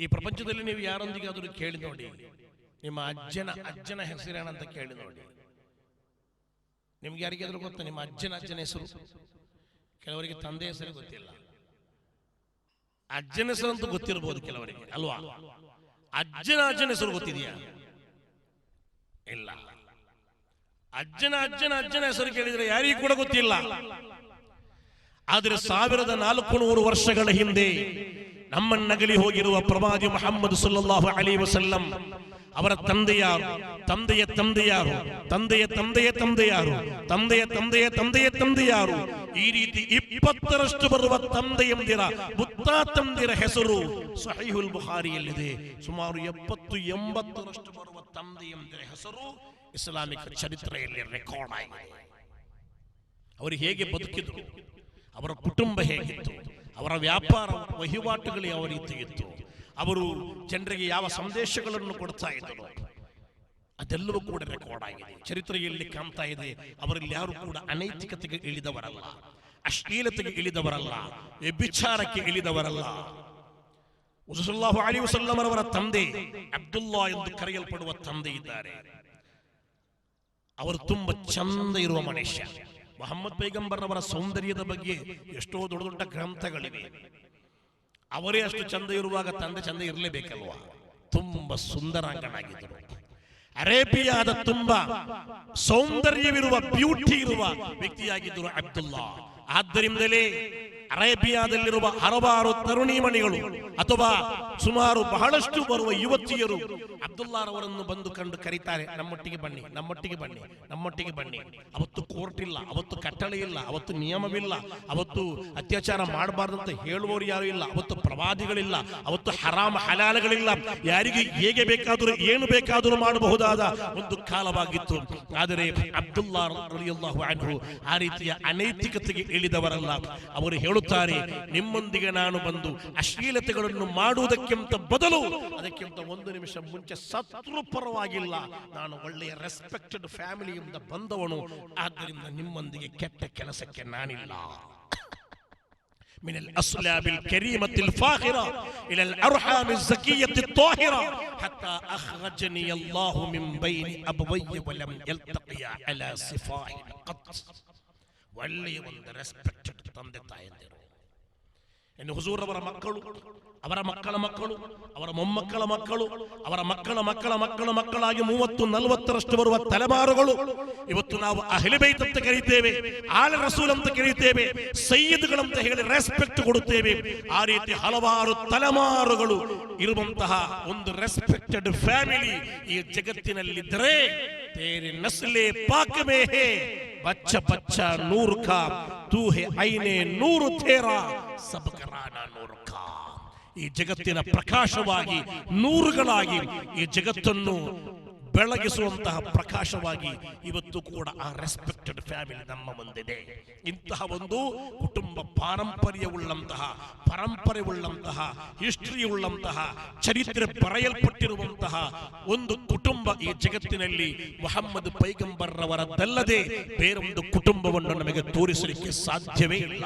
ಈ ಪ್ರಪಂಚದಲ್ಲಿ ನೀವು ಯಾರೊಂದಿಗಾದರೂ ಕೇಳಿ ನೋಡಿ. ನಿಮ್ಮ ಅಜ್ಜನ ಅಜ್ಜನ ಹೆಸರೇನಂತ ಕೇಳಿ ನೋಡಿ. ನಿಮ್ಗೆ ಯಾರಿಗಾದ್ರೂ ಗೊತ್ತಾ? ನಿಮ್ಮ ಅಜ್ಜನ ಅಜ್ಜನ ಹೆಸರು. ಕೆಲವರಿಗೆ ತಂದೆ ಹೆಸರು ಗೊತ್ತಿಲ್ಲ. ಅಜ್ಜನ ಹೆಸರು ಅಂತ ಗೊತ್ತಿರಬಹುದು ಕೆಲವರಿಗೆ, ಅಲ್ವಾ? ಅಜ್ಜನ ಅಜ್ಜನ ಹೆಸರು ಗೊತ್ತಿದೆಯಾ? ಇಲ್ಲ. ಅಜ್ಜನ ಅಜ್ಜನ ಅಜ್ಜನ ಹೆಸರು ಕೇಳಿದ್ರೆ ಯಾರಿಗೂ ಕೂಡ ಗೊತ್ತಿಲ್ಲ. ಆದರೆ ಸಾವಿರದ ನಾಲ್ಕು ನೂರು ವರ್ಷಗಳ ಹಿಂದೆ ನಮ್ಮನ್ನಗಲಿ ಹೋಗಿರುವ ಪ್ರವಾದಿ ಮೊಹಮ್ಮದ್ ಸುಲ್ಲಾಹು ಅಲಿ ವಸಲ್ಲಂ, ಅವರ ತಂದೆಯಾರು, ತಂದೆಯ ತಂದೆಯಾರು, ತಂದೆಯ ತಂದೆಯ ತಂದೆಯಾರು, ತಂದೆಯ ತಂದೆಯ ತಂದೆಯ ತಂದೆಯಾರು, ಈ ರೀತಿ ಇಪ್ಪತ್ತರಷ್ಟು ಬರುವ ತಂದೆಯಂದಿರ ಮುತ್ತಾತಂದಿರ ಹೆಸರು ಸಹಿಹುಲ್ ಬುಹಾರಿಯಲ್ಲಿದೆ ಸುಮಾರು ಎಪ್ಪತ್ತು, ಎಂಬತ್ತರಷ್ಟು ಬರುವ ತಂದೆಯಂದಿರ ಹೆಸರು ಇಸ್ಲಾಮಿಕ್ ಚರಿತ್ರೆಯಲ್ಲಿ ರೆಕಾರ್ಡ್ ಆಗಿದೆ. ಅವರು ಹೇಗೆ ಬದುಕಿದ್ರು? ಅವರ ಕುಟುಂಬ ಹೇಗಿತ್ತು? ಅವರ ವ್ಯಾಪಾರ ವಹಿವಾಟುಗಳು ಯಾವ ರೀತಿ ಇತ್ತು ಅವರು ಜನರಿಗೆ ಯಾವ ಸಂದೇಶಗಳನ್ನು ಕೊಡ್ತಾ ಇದ್ದರು? ಅದೆಲ್ಲವೂ ಕೂಡ ರೆಕಾರ್ಡ್ ಆಗಿದೆ. ಚರಿತ್ರೆಯಲ್ಲಿ ಕಾಣ್ತಾ ಇದೆ. ಅವರಲ್ಲಿ ಯಾರು ಕೂಡ ಅನೈತಿಕತೆಗೆ ಇಳಿದವರಲ್ಲ, ಅಶ್ಲೀಲತೆಗೆ ಇಳಿದವರಲ್ಲ, ವ್ಯಭಿಚಾರಕ್ಕೆ ಇಳಿದವರಲ್ಲ. ಅಲಿ ವಸಲ್ಲಮರವರ ತಂದೆ ಅಬ್ದುಲ್ಲಾ ಎಂದು ಕರೆಯಲ್ಪಡುವ ತಂದೆ ಇದ್ದಾರೆ. ಅವರು ತುಂಬಾ ಚಂದ ಇರುವ ಮನುಷ್ಯ. ಮೊಹಮ್ಮದ್ ಪೈಗಂಬರ್ನವರ ಸೌಂದರ್ಯದ ಬಗ್ಗೆ ಎಷ್ಟೋ ದೊಡ್ಡ ದೊಡ್ಡ ಗ್ರಂಥಗಳಿವೆ. ಅವರೇ ಅಷ್ಟು ಚಂದ ಇರುವಾಗ ತಂದೆ ಚಂದ ಇರಲೇಬೇಕಲ್ವಾ? ತುಂಬಾ ಸುಂದರಾಂಗನಾಗಿದ್ದರು. ಅರೇಬಿಯಾದ ತುಂಬಾ ಸೌಂದರ್ಯವಿರುವ ಬ್ಯೂಟಿ ಇರುವ ವ್ಯಕ್ತಿಯಾಗಿದ್ದರು ಅಬ್ದುಲ್ಲಾ. ಆದ್ದರಿಂದಲೇ ಅರೇಬಿಯಾದಲ್ಲಿರುವ ಹಲವಾರು ತರುಣಿಮಣಿಗಳು ಅಥವಾ ಸುಮಾರು ಬಹಳಷ್ಟು ಬರುವ ಯುವತಿಯರು ಅಬ್ದುಲ್ಲಾರವರನ್ನು ಬಂದು ಕಂಡು ಕರೀತಾರೆ, ನಮ್ಮೊಟ್ಟಿಗೆ ಬನ್ನಿ ನಮ್ಮೊಟ್ಟಿಗೆ ಬನ್ನಿ ನಮ್ಮೊಟ್ಟಿಗೆ ಬನ್ನಿ. ಅವತ್ತು ಕೋರ್ಟ್ ಇಲ್ಲ, ಅವತ್ತು ಕಟ್ಟಳೆ ಇಲ್ಲ, ಅವತ್ತು ನಿಯಮವಿಲ್ಲ, ಅವತ್ತು ಅತ್ಯಾಚಾರ ಮಾಡಬಾರ್ದು ಅಂತ ಹೇಳುವವರು ಯಾರು ಇಲ್ಲ, ಅವತ್ತು ಪ್ರವಾದಿಗಳಿಲ್ಲ, ಅವತ್ತು ಹರಾಮ ಹಲಾಲಗಳಿಲ್ಲ. ಯಾರಿಗೆ ಹೇಗೆ ಬೇಕಾದರೂ, ಏನು ಬೇಕಾದರೂ ಮಾಡಬಹುದಾದ ಒಂದು ಕಾಲವಾಗಿತ್ತು. ಆದರೆ ಅಬ್ದುಲ್ಲಾ ಆ ರೀತಿಯ ಅನೈತಿಕತೆಗೆ ಇಳಿದವರಲ್ಲ. ಅವರು ಹೇಳುತ್ತಾರೆ ನಿಮ್ಮೊಂದಿಗೆ ನಾನು ಬಂದು ಅಶ್ಲೀಲತೆಗಳನ್ನು ಮಾಡುವುದಕ್ಕಿಂತ ಬದಲು ಅದಕ್ಕಿಂತ ಒಂದು ನಿಮಿಷ ಮುಂಚೆ ಸತ್ರು ಪರವಾಗಿಲ್ಲ ನಾನು ಒಳ್ಳೆಯ ರೆಸ್ಪೆಕ್ಟೆಡ್ ಫ್ಯಾಮಿಲಿಯಿಂದ ಬಂದವನು ಆದ್ದರಿಂದ ನಿಮ್ಮೊಂದಿಗೆ ಕೆಟ್ಟ ಕೆಲಸಕ್ಕೆ ನಾನಿಲ್ಲ من الأصلاب الكريمة الفاخرة إلى الأرحام الزكية الطاهرة حتى أخرجني الله من بين أبوي ولم يلتقي على صفاه قط ಒಳ್ಳೆಯ ಒಂದು ರೆಸ್ಪೆಕ್ಟೆಡ್ ತಂದೆ ತಾಯಂದಿರು. ಇನ್ನು ಹುಜೂರವರ ಮಕ್ಕಳು, ಅವರ ಮಕ್ಕಳ ಮಕ್ಕಳು, ಅವರ ಮೊಮ್ಮಕ್ಕಳ ಮಕ್ಕಳು, ಅವರ ಮಕ್ಕಳ ಮಕ್ಕಳ ಮಕ್ಕಳ ಮಕ್ಕಳಾಗಿ ಮೂವತ್ತು, ನಲವತ್ತರಷ್ಟು ಬರುವ ತಲೆಮಾರುಗಳು, ಇವತ್ತು ನಾವು ಅಹಲಿಬೈತ್ ಅಂತ ಕರೀತೇವೆ, ಆಲ ರಸೂಲ್ ಅಂತ ಕರೀತೇವೆ ಸೈಯದ್ಗಳಂತ ಹೇಳಿ ರೆಸ್ಪೆಕ್ಟ್ ಕೊಡುತ್ತೇವೆ. ಆ ರೀತಿ ಹಲವಾರು ತಲೆಮಾರುಗಳು ಇರುವಂತಹ ಒಂದು ರೆಸ್ಪೆಕ್ಟೆಡ್ ಫ್ಯಾಮಿಲಿ ಈ ಜಗತ್ತಿನಲ್ಲಿದ್ದರೆ ತೇರಿ ನಸ್ಲೆ ಪಾಕಮೇಹೇ ಬಚ್ಚ ಬಚ್ಚ ನೂರು ಕಾ ತೂ ಹೇ ಐನೆ ನೂರು ತೇರ ಸಬ್ ಕರಾನ ನೂರು ಕಾ ಈ ಜಗತ್ತಿನ ಪ್ರಕಾಶವಾಗಿ ನೂರುಗಳಾಗಿ ಈ ಜಗತ್ತನ್ನು ಬೆಳಗಿಸುವಂತಹ ಪ್ರಕಾಶವಾಗಿ ಇವತ್ತು ಕೂಡ ಆ ರೆಸ್ಪೆಕ್ಟೆಡ್ ಫ್ಯಾಮಿಲಿ ನಮ್ಮ ಮುಂದಿದೆ. ಇಂತಹ ಒಂದು ಕುಟುಂಬ ಪಾರಂಪರ್ಯವುಳ್ಳಂತಹ ಪರಂಪರೆ ಉಳ್ಳಂತಹ ಹಿಸ್ಟ್ರಿ ಉಳ್ಳಂತಹ ಚರಿತ್ರೆ ಬರೆಯಲ್ಪಟ್ಟಿರುವಂತಹ ಒಂದು ಕುಟುಂಬ ಈ ಜಗತ್ತಿನಲ್ಲಿ ಮೊಹಮ್ಮದ್ ಪೈಗಂಬರ್ರವರದ್ದಲ್ಲದೆ ಬೇರೊಂದು ಕುಟುಂಬವನ್ನು ನಮಗೆ ತೋರಿಸಲಿಕ್ಕೆ ಸಾಧ್ಯವೇ ಇಲ್ಲ.